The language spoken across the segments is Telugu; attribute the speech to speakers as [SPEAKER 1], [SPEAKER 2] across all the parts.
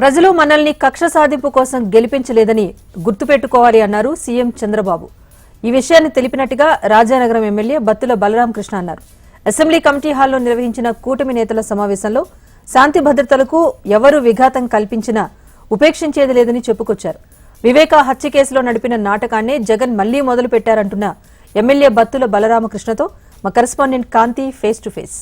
[SPEAKER 1] ప్రజలు మనల్ని కక్ష సాధింపు కోసం గెలిపించలేదని గుర్తుపెట్టుకోవాలి అన్నారు సీఎం చంద్రబాబు. ఈ విషయాన్ని తెలిపినట్టుగా రాజానగరం ఎమ్మెల్యే బత్తుల బలరామకృష్ణ అన్నారు. అసెంబ్లీ కమిటీ హాల్లో నిర్వహించిన కూటమి నేతల సమావేశంలో శాంతి భద్రతలకు ఎవరు విఘాతం కల్పించినా ఉపేక్షించేది లేదని చెప్పుకొచ్చారు. వివేక హత్య కేసులో నడిపిన నాటకాన్నే జగన్ మళ్ళీ మొదలు పెట్టారంటున్న ఎమ్మెల్యే బత్తుల బలరామకృష్ణతో మా correspondent Kanthi face to face.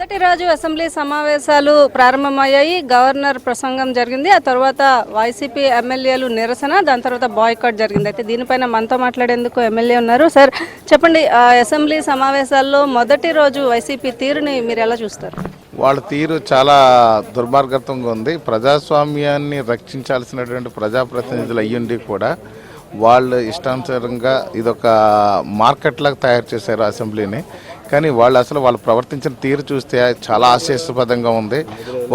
[SPEAKER 2] మొదటి రోజు అసెంబ్లీ సమావేశాలు ప్రారంభమయ్యాయి. గవర్నర్ ప్రసంగం జరిగింది. ఆ తర్వాత వైసీపీ ఎమ్మెల్యేలు నిరసన దాని తర్వాత బాయ్కాట్ జరిగింది. అయితే దీనిపైన మనతో మాట్లాడేందుకు ఎమ్మెల్యే ఉన్నారు. సార్ చెప్పండి ఆ అసెంబ్లీ సమావేశాల్లో మొదటి రోజు వైసీపీ తీరుని మీరు ఎలా చూస్తారు?
[SPEAKER 3] వాళ్ళ తీరు చాలా దుర్మార్గత్వంగా ఉంది. ప్రజాస్వామ్యాన్ని రక్షించాల్సినటువంటి ప్రజాప్రతినిధులు అయ్యుండి కూడా వాళ్ళు ఇష్టానుసారంగా ఇదొక మార్కెట్లాగా తయారు చేశారు అసెంబ్లీని. కానీ వాళ్ళు అసలు వాళ్ళు ప్రవర్తించిన తీరు చూస్తే చాలా ఆశ్చర్యపదంగా ఉంది.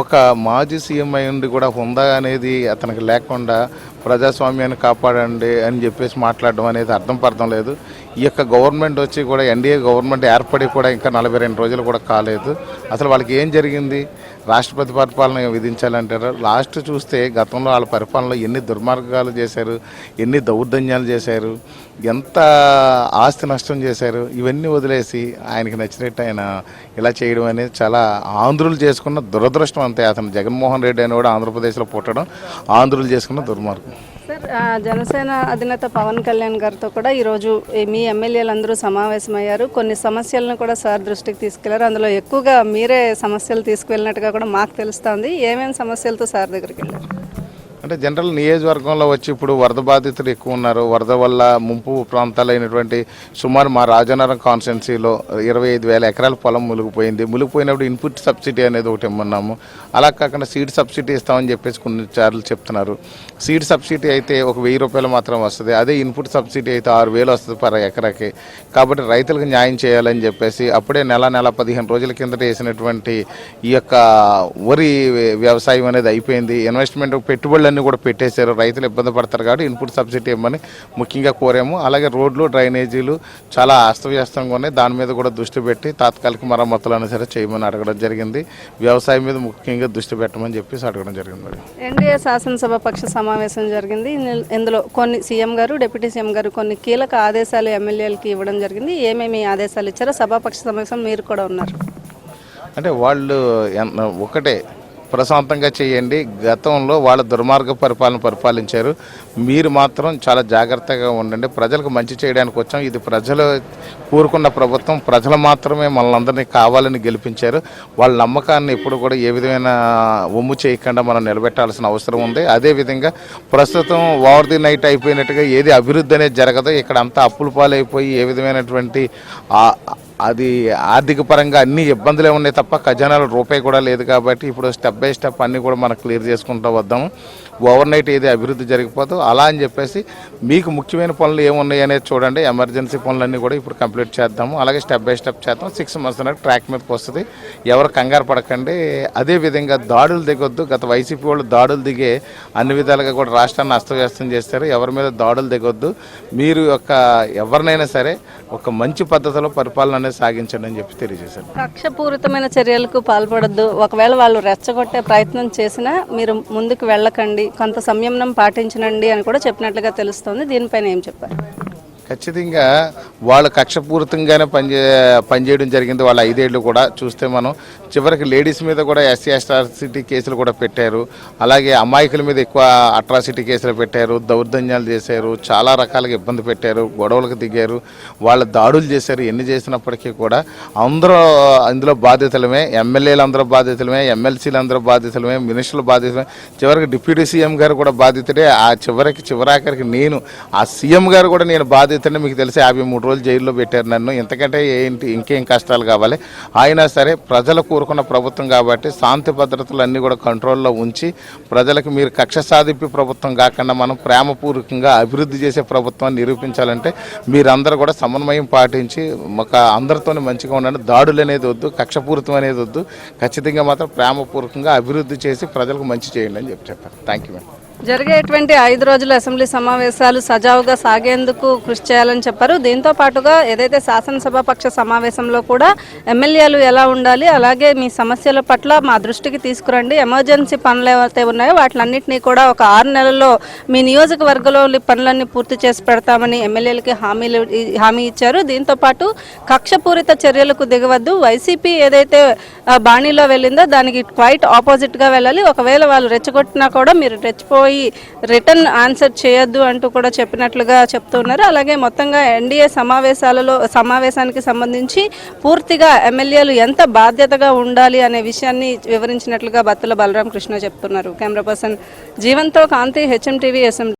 [SPEAKER 3] ఒక మాజీ సీఎం అయి ఉండి కూడా హుందా అనేది అతనికి లేకుండా ప్రజాస్వామ్యాన్ని కాపాడండి అని చెప్పేసి మాట్లాడడం అనేది అర్థం పర్థం లేదు. ఈ యొక్క గవర్నమెంట్ వచ్చి కూడా ఎన్డీఏ గవర్నమెంట్ ఏర్పడి కూడా ఇంకా నలభై రెండు రోజులు కూడా కాలేదు. అసలు వాళ్ళకి ఏం జరిగింది? రాష్ట్రపతి పరిపాలన విధించాలంటారు లాస్ట్ చూస్తే గతంలో వాళ్ళ పరిపాలనలో ఎన్ని దుర్మార్గాలు చేశారు ఎన్ని దౌర్జన్యాలు చేశారు ఎంత ఆస్తి నష్టం చేశారు ఇవన్నీ వదిలేసి ఆయన ఆయనకి నచ్చినట్టు ఆయన ఇలా చేయడం అనేది చాలా ఆంధ్రులు చేసుకున్న దురదృష్టం అంతే. అతను జగన్మోహన్ రెడ్డి అని కూడా ఆంధ్రప్రదేశ్లో పుట్టడం ఆంధ్రులు చేసుకున్న దుర్మార్గం.
[SPEAKER 2] సార్ జనసేన అధినేత పవన్ కళ్యాణ్ గారితో కూడా ఈరోజు మీ ఎమ్మెల్యేలందరూ సమావేశమయ్యారు. కొన్ని సమస్యలను కూడా సార్ దృష్టికి తీసుకెళ్ళారు. అందులో ఎక్కువగా మీరే సమస్యలు తీసుకువెళ్ళినట్టుగా కూడా మాకు తెలుస్తోంది. ఏమేమి సమస్యలతో సార్ దగ్గరికి వెళ్ళారు?
[SPEAKER 3] అంటే జనరల్ నియోజకవర్గంలో వచ్చి ఇప్పుడు వరద బాధితులు ఎక్కువ ఉన్నారు. వరద వల్ల ముంపు ప్రాంతాలైనటువంటి సుమారు మా రాజనగరం కాన్స్టిట్యున్సీలో ఇరవై ఐదు వేల ఎకరాల పొలం మునిగిపోయింది. మునిగిపోయినప్పుడు ఇన్పుట్ సబ్సిడీ అనేది ఒకటి ఇమ్మన్నాము. అలా కాకుండా సీడ్ సబ్సిడీ ఇస్తామని చెప్పేసి కొన్ని సార్లు చెప్తున్నారు. సీడ్ సబ్సిడీ అయితే ఒక వెయ్యి రూపాయలు మాత్రం వస్తుంది. అదే ఇన్పుట్ సబ్సిడీ అయితే ఆరు వేలు వస్తుంది పర్ ఎకరాకి. కాబట్టి రైతులకు న్యాయం చేయాలని చెప్పేసి అప్పుడే నెల నెల పదిహేను రోజుల కిందట వేసినటువంటి ఈ యొక్క వరి వ్యవసాయం అనేది అయిపోయింది. ఇన్వెస్ట్మెంట్ పెట్టుబడులన్నీ కూడా పెట్టేశారు. రైతులు ఇబ్బంది పడతారు కాబట్టి ఇన్పుట్ సబ్సిడీ ఇవ్వమని ముఖ్యంగా కోరాము. అలాగే రోడ్లు డ్రైనేజీలు చాలా అస్తవ్యస్తంగా ఉన్నాయి. దాని మీద కూడా దృష్టి పెట్టి తాత్కాలిక మరమ్మతులను సరే చేయమని అడగడం జరిగింది. వ్యవసాయం మీద ముఖ్యంగా దృష్టి పెట్టమని చెప్పేసి అడగడం జరిగింది మరి.
[SPEAKER 2] ఎన్డీఏ శాసనసభ పక్ష సమావేశం జరిగింది. ఇందులో కొన్ని సీఎం గారు డిప్యూటీ సీఎం గారు కొన్ని కీలక ఆదేశాలు ఎమ్మెల్యేలకి ఇవ్వడం జరిగింది. ఏమేమి ఆదేశాలు ఇచ్చారో సభాపక్ష సమావేశం మీరు కూడా ఉన్నారు.
[SPEAKER 3] అంటే వాళ్ళు ఒకటే ప్రశాంతంగా చేయండి. గతంలో వాళ్ళ దుర్మార్గ పరిపాలన పరిపాలించారు. మీరు మాత్రం చాలా జాగ్రత్తగా ఉండండి. ప్రజలకు మంచి చేయడానికి వచ్చాం. ఇది ప్రజలు కోరుకున్న ప్రభుత్వం. ప్రజలు మాత్రమే మనల్ని కావాలని గెలిపించారు. వాళ్ళ నమ్మకాన్ని ఎప్పుడు కూడా ఏ విధమైన ఒమ్ము చేయకుండా మనం నిలబెట్టాల్సిన అవసరం ఉంది. అదేవిధంగా ప్రస్తుతం ఓవర్ ది నైట్ అయిపోయినట్టుగా ఏది అభివృద్ధి అనేది జరగదు. ఇక్కడ అంతా అప్పులు పాలైపోయి ఏ విధమైనటువంటి అది ఆర్థిక పరంగా అన్ని ఇబ్బందులే ఉన్నాయి తప్ప ఖజానాలో రూపాయి కూడా లేదు కాబట్టి ఇప్పుడు స్టెప్ బై స్టెప్ అన్ని కూడా మనం క్లియర్ చేసుకుంటూ వద్దాము ఓవర్ నైట్ ఏది అభివృద్ధి జరిగిపోదు అలా అని చెప్పేసి మీకు ముఖ్యమైన పనులు ఏమున్నాయి అనేది చూడండి. ఎమర్జెన్సీ పనులన్నీ కూడా ఇప్పుడు కంప్లీట్ చేద్దాము. అలాగే స్టెప్ బై స్టెప్ చేద్దాం. సిక్స్ మంత్స్ అనేది ట్రాక్ మీదకి వస్తుంది ఎవరు కంగారు పడకండి. అదే విధంగా దాడులు దిగొద్దు. గత వైసీపీ వాళ్ళు దాడులు దిగే అన్ని విధాలుగా కూడా రాష్ట్రాన్ని అస్తవ్యస్తం చేస్తారు. ఎవరి మీద దాడులు దిగొద్దు. మీరు యొక్క ఎవరినైనా సరే ఒక మంచి పద్ధతిలో పరిపాలన అనేది సాగించండి అని చెప్పి తెలియజేశారు
[SPEAKER 2] కక్షపూరితమైన చర్యలకు పాల్పడద్దు. ఒకవేళ వాళ్ళు రెచ్చగొట్టే ప్రయత్నం చేసినా మీరు ముందుకు వెళ్ళకండి. కొంత సంయమనం పాటించనండి అని కూడా చెప్పినట్లుగా తెలుస్తోంది. దీనిపైన ఏం చెప్పారు?
[SPEAKER 3] ఖచ్చితంగా వాళ్ళు కక్షపూరితంగానే పనిచే పనిచేయడం జరిగింది. వాళ్ళ ఐదేళ్ళు కూడా చూస్తే మనం చివరికి లేడీస్ మీద కూడా ఎస్సీ అట్రాసిటీ కేసులు కూడా పెట్టారు. అలాగే అమాయకుల మీద ఎక్కువ అట్రాసిటీ కేసులు పెట్టారు. దౌర్జన్యాలు చేశారు. చాలా రకాలుగా ఇబ్బంది పెట్టారు. గొడవలకు దిగారు. వాళ్ళు దాడులు చేశారు. ఎన్ని చేసినప్పటికీ కూడా అందరూ అందులో బాధితులమే ఎమ్మెల్యేలు అందరూ బాధితులమే ఎమ్మెల్సీలు అందరూ బాధితులమే మినిస్టర్లు బాధితులమే చివరికి డిప్యూటీ సీఎం గారు కూడా బాధితుడే ఆ చివరికి చివరాఖరికి నేను ఆ సీఎం గారు కూడా నేను బాధితుడిని మీకు తెలిసి యాభై మూడు రోజులు జైల్లో పెట్టారు నన్ను. ఇంతకంటే ఏంటి? ఇంకేం కష్టాలు కావాలి? అయినా సరే ప్రజలు కోరుకున్న ప్రభుత్వం కాబట్టి శాంతి భద్రతలు అన్నీ కూడా కంట్రోల్లో ఉంచి ప్రజలకు మీరు కక్ష సాధింపు ప్రభుత్వం కాకుండా మనం ప్రేమపూర్వకంగా అభివృద్ధి చేసే ప్రభుత్వాన్ని నిరూపించాలంటే మీరందరూ కూడా సమన్వయం పాటించి ఒక అందరితో మంచిగా ఉండండి. దాడులు అనేది వద్దు కక్షపూరితం అనేది వద్దు. ఖచ్చితంగా మాత్రం ప్రేమపూర్వకంగా అభివృద్ధి చేసి ప్రజలకు మంచి చేయండి అని చెప్పి చెప్పారు. థ్యాంక్ యూ మేడం
[SPEAKER 2] జరిగేటువంటి ఐదు రోజుల అసెంబ్లీ సమావేశాలు సజావుగా సాగేందుకు కృషి చేయాలని చెప్పారు. దీంతో పాటుగా ఏదైతే శాసనసభాపక్ష సమావేశంలో కూడా ఎమ్మెల్యేలు ఎలా ఉండాలి అలాగే మీ సమస్యల పట్ల మా దృష్టికి తీసుకురండి. ఎమర్జెన్సీ పనులు ఏవైతే ఉన్నాయో వాటిలన్నింటినీ కూడా ఒక ఆరు నెలల్లో మీ నియోజకవర్గంలో పనులన్నీ పూర్తి చేసి పెడతామని ఎమ్మెల్యేలకి హామీలు హామీ ఇచ్చారు. దీంతో పాటు కక్షపూరిత చర్యలకు దిగవద్దు. వైసీపీ ఏదైతే బాణీలో వెళ్ళిందో దానికి క్వైట్ ఆపోజిట్గా వెళ్ళాలి. ఒకవేళ వాళ్ళు రెచ్చగొట్టినా కూడా మీరు రెచ్చిపోయి రిటర్న్ ఆన్సర్ చేయొద్దు అంటూ కూడా చెప్పినట్లుగా చెప్తున్నారు అలాగే మొత్తంగా ఎన్డీఏ సమావేశాలలో సమావేశానికి సంబంధించి పూర్తిగా ఎమ్మెల్యేలు ఎంత బాధ్యతగా ఉండాలి అనే విషయాన్ని వివరించినట్లుగా బత్తుల బలరాం కృష్ణ చెప్తున్నారు. కెమెరా పర్సన్ జీవంతో కాంతి హెచ్ఎం టీవీ ఎస్ఎం